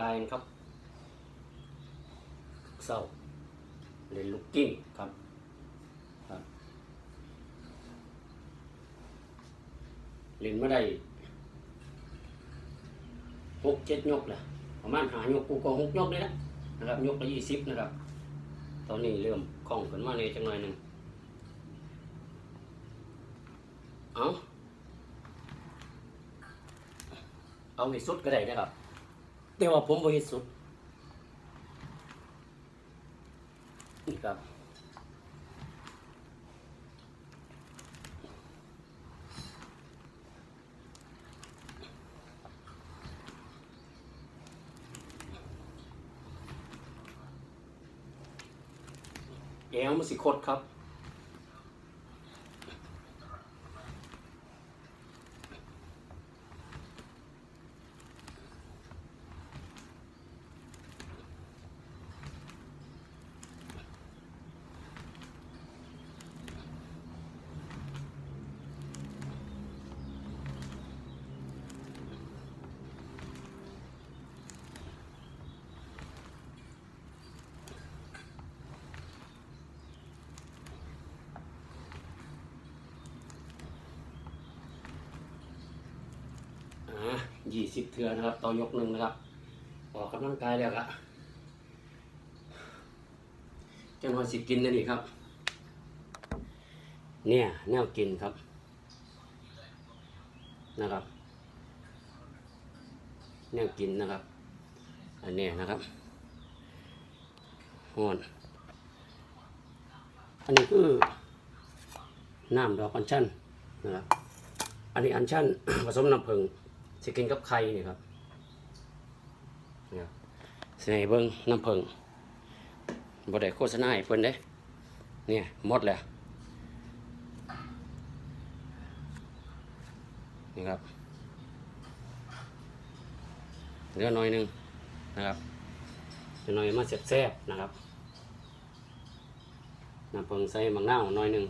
กายนะครับเศร้าเล่นลูกกิ้งครับครับเล่นมาได้หกเจ็ดยกแหละประมาณหายกกูก็หกยกเลยนะนะครับยกละยี่สิบนะครับ ตอนนี้เริ่มคล่องขึ้นมาในจังหน่อยหนึ่งเอาเอาให้สุดก็ได้นะครับ แต่ว่าผมบ่เฮ็ดสุดนี่ครับแอวมันสิคดครับ ยี่สิบเทือนะครับ ต่อยกหนึ่งนะครับ ออกกำลังกายแล้วครับจังหวะสิกินนั่นนี่ครับ เนี่ยแนวกินครับ นะครับแนวกินนะครับ อันนี้นะครับฮอนอันนี้คือน้ำดอกอัญชันนะครับ อันนี้อัญชันผสมน้ำผึ้ง สิกินกับไข่นี่ครับเนี่ครับใส่เบิ้งน้ำผึ้งบ่ได้โฆษณาให้เพิ่นเด้เนี่ยหมดแล้วนี่ครับเหลือน่อยหนึงนะครับเหลือหน่อยมาแซ่บๆนะครับน้ำผึ้งใส่มังนาวน่อยหนึง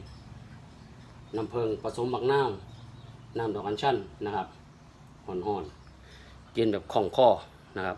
น้ำผึ้งผสมมังนาวน้ำดอกอัญชันนะครับ ห่อนๆกินแบบคล่องคอนะครับ